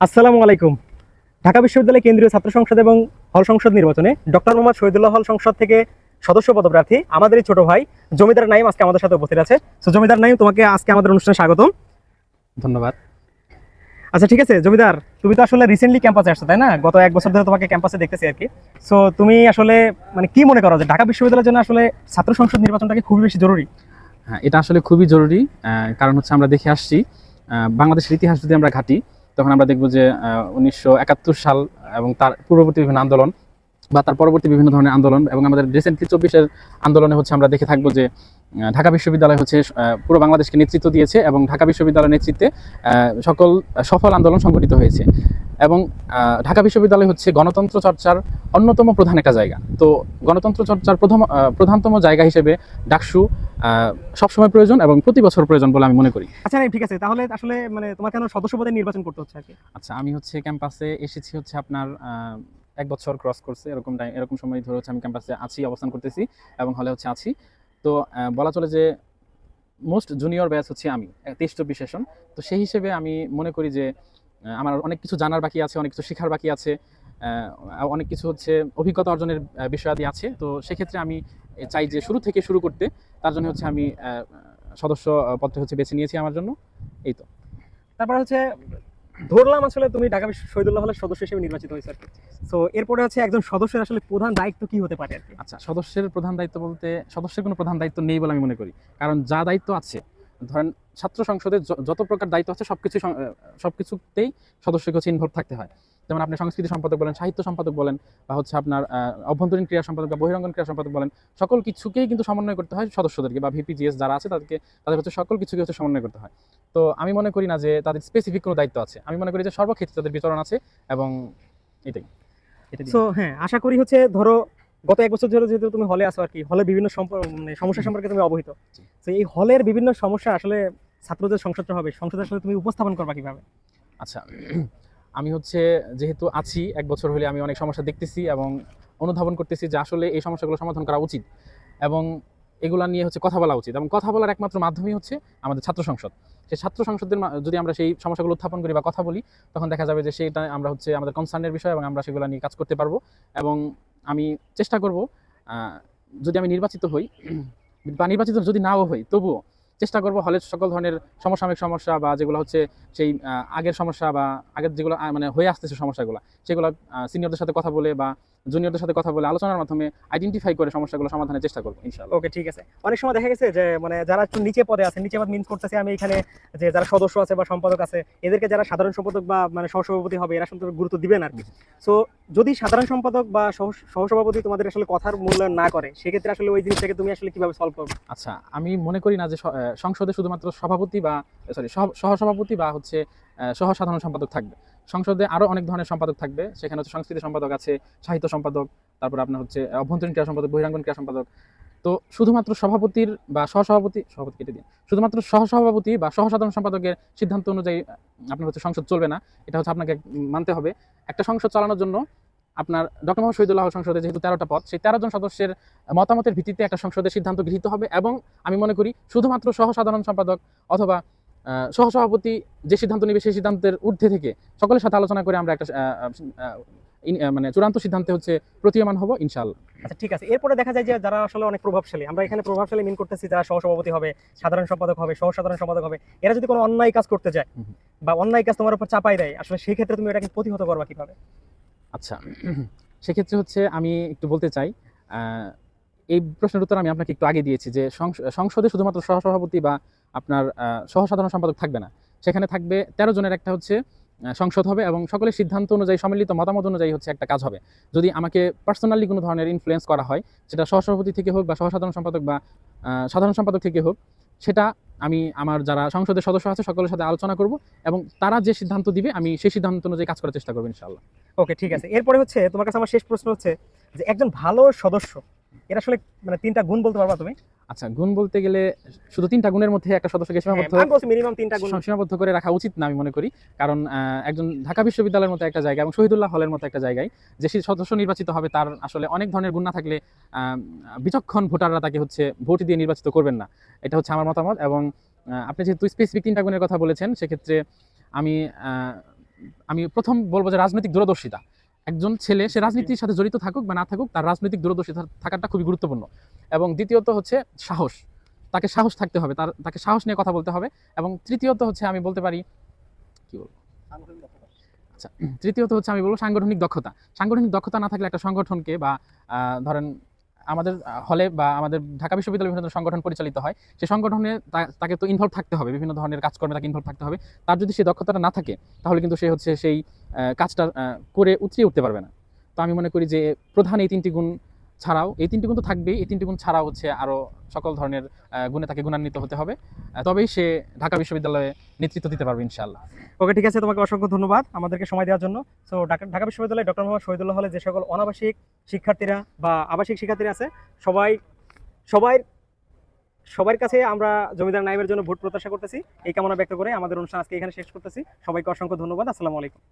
আসসালামু আলাইকুম। ঢাকা বিশ্ববিদ্যালয় কেন্দ্রীয় ছাত্র সংসদ এবং হল সংসদ নির্বাচনে ডক্টর মোহাম্মদ শহীদুল্লাহ হল সংসদ থেকে সদস্য পদপ্রার্থী আমাদের এই ছোট ভাই জমিদার নাইম আজকে আমাদের সাথে উপস্থিত আছে। সো জমিদার নাইম তোমাকে আজকে আমাদের অনুষ্ঠানে স্বাগতম। ধন্যবাদ। আচ্ছা ঠিক আছে জমিদার তুমি তো আসলে রিসেন্টলি ক্যাম্পাসে আসছো তাই না? গত এক বছর ধরে তোমাকে ক্যাম্পাসে দেখতেছি আর কি। সো তুমি আসলে মানে কি মনে করো যে ঢাকা বিশ্ববিদ্যালয়ের জন্য আসলে ছাত্র সংসদ নির্বাচনটাকে খুবই বেশি জরুরি? হ্যাঁ এটা আসলে খুবই জরুরি কারণ হচ্ছে আমরা দেখে আসছি বাংলাদেশের ইতিহাস যদি আমরা ঘাটি তখন আমরা দেখব যে উনিশশো একাত্তর সাল এবং তার পূর্ববর্তী বিভিন্ন আন্দোলন বা তার পরবর্তী বিভিন্ন ধরনের আন্দোলন এবং আমাদের রিসেন্টলি চব্বিশের আন্দোলনে হচ্ছে আমরা দেখে থাকব যে ঢাকা বিশ্ববিদ্যালয় হচ্ছে পুরো বাংলাদেশকে নেতৃত্ব দিয়েছে এবং ঢাকা বিশ্ববিদ্যালয়ের নেতৃত্বে সকল সফল আন্দোলন সংগঠিত হয়েছে। এবং ঢাকা বিশ্ববিদ্যালয় হচ্ছে গণতন্ত্র চর্চার অন্যতম প্রধান একটা জায়গা। তো গণতন্ত্র চর্চার প্রথম প্রধানতম জায়গা হিসেবে ডাকসু সবসময় প্রয়োজন এবং প্রতি বছর প্রয়োজন বলে আমি মনে করি। আচ্ছা ঠিক আছে। তাহলে আসলে মানে তোমার কেন সদস্য পদে নির্বাচন করতে হচ্ছে আর কি? আচ্ছা আমি হচ্ছে ক্যাম্পাসে এসেছি হচ্ছে আপনার এক বছর ক্রস করছে এরকম টাইম এরকম সময় ধরে হচ্ছে আমি ক্যাম্পাসে আছি অবস্থান করতেছি এবং হলে হচ্ছে আছি। তো বলা চলে যে মোস্ট জুনিয়র ব্যাচ হচ্ছে আমি তেইশ চব্বিশ সেশন তো সেই হিসেবে আমি মনে করি যে আমার অনেক কিছু জানার বাকি আছে অনেক কিছু শেখার বাকি আছে অনেক কিছু হচ্ছে অভিজ্ঞতা অর্জনের বিষয়াদি আছে। তো সেক্ষেত্রে আমি চাই যে শুরু থেকে শুরু করতে তার জন্য হচ্ছে আমি সদস্য পদটা হচ্ছে বেছে নিয়েছি আমার জন্য। এই তো। তারপর হচ্ছে ধরলাম আসলে তুমি ঢাকা বিশ্ব শহীদুল্লাহ হলের সদস্য হিসেবে নির্বাচিত হয়েছে আর সো এরপরে হচ্ছে একজন সদস্যের আসলে প্রধান দায়িত্ব কি হতে পারে আর কি? আচ্ছা সদস্যের প্রধান দায়িত্ব বলতে সদস্যের কোনো প্রধান দায়িত্ব নেই বলে আমি মনে করি। কারণ যা দায়িত্ব আছে ধরেন ছাত্র সংসদে যত প্রকার দায়িত্ব আছে সবকিছু সবকিছুতেই সদস্যকে হচ্ছে ইনভলভ থাকতে হয়। যেমন আপনি সংস্কৃতি সম্পাদক বলেন, সাহিত্য সম্পাদক বলেন, বা হচ্ছে আপনার অভ্যন্তরীণ ক্রীড়া সম্পাদক বা বহিরঙ্গন ক্রিয়া সম্পাদক বলেন, সকল কিছুকেই কিন্তু সমন্বয় করতে হয় সদস্যদেরকে বা ভিপিজিএস যারা আছে তাদেরকে, তাদের হচ্ছে সকল কিছুকে হচ্ছে সমন্বয় করতে হয়। তো আমি মনে করি না যে তাদের স্পেসিফিক কোনো দায়িত্ব আছে। আমি মনে করি যে সর্বক্ষেত্রে তাদের বিচরণ আছে এবং এটাই। সো হ্যাঁ আশা করি হচ্ছে ধরো গত এক বছর ধরে যেহেতু তুমি হলে আসো আর কি হলে বিভিন্ন মানে সমস্যা সম্পর্কে তুমি অবহিত। তো এই হলের বিভিন্ন সমস্যা আসলে ছাত্রদের সংসদটা হবে, সংসদে আসলে তুমি উপস্থাপন করবা কীভাবে আচ্ছা আমি হচ্ছে যেহেতু আছি, এক বছর হলে আমি অনেক সমস্যা দেখতেছি এবং অনুধাবন করতেছি যে আসলে এই সমস্যাগুলো সমাধান করা উচিত এবং এগুলা নিয়ে হচ্ছে কথা বলা উচিত। এবং কথা বলার একমাত্র মাধ্যমই হচ্ছে আমাদের ছাত্র সংসদ। সেই ছাত্র সংসদের যদি আমরা সেই সমস্যাগুলো উত্থাপন করি বা কথা বলি, তখন দেখা যাবে যে সেটা আমরা হচ্ছে আমাদের কনসার্নের বিষয় এবং আমরা সেগুলো নিয়ে কাজ করতে পারব। এবং আমি চেষ্টা করব যদি আমি নির্বাচিত হই, বা নির্বাচিত যদি নাও হই, তবুও চেষ্টা করব হলের সকল ধরনের সমসাময়িক সমস্যা বা যেগুলো হচ্ছে সেই আগের সমস্যা বা আগের যেগুলো মানে হয়ে আসতেছে সমস্যাগুলো, সেগুলো সিনিয়রদের সাথে কথা বলে বা জুনিয়রদের সাথে কথা বলে আলোচনার মাধ্যমে আইডেন্টিফাই করে সমস্যাগুলো সমাধানের চেষ্টা করব ইনশাআল্লাহ। ওকে ঠিক আছে। অনেক সময় দেখা গেছে যে মানে যারা একটু নিচে পদে আছে নিচে পদ মিনস করতেছে আমি এখানে যে যারা সদস্য আছে বা সম্পাদক আছে এদেরকে যারা সাধারণ সম্পাদক বা মানে সহসভাপতি হবে এরা শুধু গুরুত্ব দিবেন আর কি। সো যদি সাধারণ সম্পাদক বা সহ- সহসভাপতি তোমাদের আসলে কথার মূল্যায়ন না করে সেক্ষেত্রে আসলে ওই জিনিসটাকে তুমি আসলে কীভাবে সলভ করবে? আচ্ছা আমি মনে করি না যে সংসদে শুধুমাত্র সভাপতি বা সরি সহসভাপতি বা হচ্ছে সহ সাধারণ সম্পাদক থাকবে। সংসদে আরও অনেক ধরনের সম্পাদক থাকবে। সেখানে হচ্ছে সংস্কৃতি সম্পাদক আছে, সাহিত্য সম্পাদক, তারপর আপনার হচ্ছে অভ্যন্তরীণ ক্রীড়া সম্পাদক, বহিরাঙ্গন ক্রীড়া সম্পাদক। তো শুধুমাত্র সভাপতির বা সহসভাপতি, সভাপতি কেটে দিন। শুধুমাত্র সহসভাপতি বা সহসাধারণ সম্পাদকের সিদ্ধান্ত অনুযায়ী আপনার হচ্ছে সংসদ চলবে না। এটা হচ্ছে আপনাকে মানতে হবে। একটা সংসদ চালানোর জন্য আপনার ডক্টর মোহাম্মদ শহীদুল্লাহ সংসদে যেহেতু তেরোটা পদ, সেই তেরো জন সদস্যের মতামতের ভিত্তিতে একটা সংসদের সিদ্ধান্ত গৃহীত হবে এবং আমি মনে করি শুধুমাত্র সহসাধারণ সম্পাদক অথবা সহসভাপতি যে সিদ্ধান্ত নেবে সেই সিদ্ধান্তের ঊর্ধ্বে থেকে সকলের সাথে আলোচনা করে আমরা একটা মানে চূড়ান্ত সিদ্ধান্তে হচ্ছে প্রতীয়মান হব ইনশাআল্লাহ। আচ্ছা ঠিক আছে। এরপরে দেখা যায় যে যারা আসলে অনেক প্রভাবশালী আমরা এখানে প্রভাবশালী মিন করতেছি যারা সহসভাপতি হবে সাধারণ সম্পাদক হবে সহ সাধারণ সম্পাদক হবে। এরা যদি কোনো অন্যায় কাজ করতে যায়। বা অন্যায় কাজ তোমার উপর চাপাই দেয় আসলে সেই ক্ষেত্রে তুমি এটাকে প্রতিহত করবা কীভাবে? আচ্ছা সেক্ষেত্রে হচ্ছে আমি একটু বলতে চাই এই প্রশ্নের উত্তর আমি আপনাকে একটু আগে দিয়েছি যে সংসদে শুধুমাত্র সহসভাপতি বা আপনার সহসাধারণ সম্পাদক থাকবে না। সেখানে থাকবে তেরো জনের একটা হচ্ছে সংসদ হবে এবং সকলের সিদ্ধান্ত অনুযায়ী, সম্মিলিত মতামত অনুযায়ী হচ্ছে একটা কাজ হবে। যদি আমাকে পার্সোনালি কোনো ধরনের ইনফ্লুয়েন্স করা হয়, সেটা সহসভাপতি থেকে হোক বা সহসাধারণ সম্পাদক বা সাধারণ সম্পাদক থেকে হোক, সেটা আমি আমার যারা সংসদের সদস্য আছে সকলের সাথে আলোচনা করব এবং তারা যে সিদ্ধান্ত দিবে, আমি সেই সিদ্ধান্ত অনুযায়ী কাজ করার চেষ্টা করব ইনশাআল্লাহ। ওকে ঠিক আছে। এরপরে হচ্ছে, তোমার কাছে আমার শেষ প্রশ্ন হচ্ছে যে, একজন ভালো সদস্য এর আসলে মানে তিনটা গুণ বলতে পারবা তুমি? আচ্ছা গুণ বলতে গেলে শুধু তিনটা গুণের মধ্যে একটা সদস্যকে সীমাবদ্ধ হ্যাঁ, বলছি মিনিমাম তিনটা গুণ। সীমাবদ্ধ করে রাখা উচিত না আমি মনে করি। কারণ একজন ঢাকা বিশ্ববিদ্যালয়ের মতো একটা জায়গা এবং শহীদুল্লাহ হলের মতো একটা জায়গায় যে সদস্য নির্বাচিত হবে তার আসলে অনেক ধরনের গুণ না থাকলে আহ, বিচক্ষণ ভোটাররা তাকে হচ্ছে ভোট দিয়ে নির্বাচিত করবেন না। এটা হচ্ছে আমার মতামত এবং আপনি যেহেতু স্পেসিফিক তিনটা গুণের কথা বলেছেন সেক্ষেত্রে আমি আহ, আমি প্রথম বলব যে রাজনৈতিক দূরদর্শিতা। একজন ছেলে সে রাজনীতির সাথে জড়িত থাকুক বা না থাকুক তার রাজনৈতিক দূরদর্শিতা থাকাটা খুবই গুরুত্বপূর্ণ। এবং দ্বিতীয়ত হচ্ছে সাহস। তাকে সাহস থাকতে হবে তার তাকে সাহস নিয়ে কথা বলতে হবে। এবং তৃতীয়ত হচ্ছে আমি বলতে পারি কি বলব? আচ্ছা তৃতীয়ত হচ্ছে আমি বলব সাংগঠনিক দক্ষতা। সাংগঠনিক দক্ষতা না থাকলে একটা সংগঠনকে বা ধরেন আমাদের হলে বা আমাদের ঢাকা বিশ্ববিদ্যালয়ে বিভিন্ন সংগঠন পরিচালিত হয়, সে সংগঠনে তাকে তো ইনভলভ থাকতে হবে, বিভিন্ন ধরনের কাজকর্মে তাকে ইনভলভ থাকতে হবে। তার যদি সেই দক্ষতাটা না থাকে, তাহলে কিন্তু সে হচ্ছে সেই কাজটা করে উতরিয়ে উঠতে পারবে না। তো আমি মনে করি যে প্রধান এই তিনটি গুণ ছাড়াও, এই তিনটি গুণ তো থাকবেই। এই তিনটি গুণ ছাড়াও হচ্ছে আরও সকল ধরনের গুণে তাকে গুণান্বিত হতে হবে। তবেই সে ঢাকা বিশ্ববিদ্যালয়ে নেতৃত্ব দিতে পারবে ইনশাআল্লাহ। ওকে, ঠিক আছে, তোমাকে অসংখ্য ধন্যবাদ আমাদেরকে সময় দেওয়ার জন্য। সো ঢাকা ঢাকা বিশ্ববিদ্যালয়ে ডক্টর মোহাম্মদ শহীদুল্লাহ হলে যে সকল অনাবাসিক শিক্ষার্থীরা বা আবাসিক শিক্ষার্থীরা আছে, সবাই সবাই, সবার কাছে আমরা জমিদার নাইবের জন্য ভোট প্রত্যাশা করতেছি। এই কামনা ব্যক্ত করে আমাদের অনুষ্ঠান আজকে এখানে শেষ করতেছি। সবাইকে অসংখ্য ধন্যবাদ। আসসালামু আলাইকুম।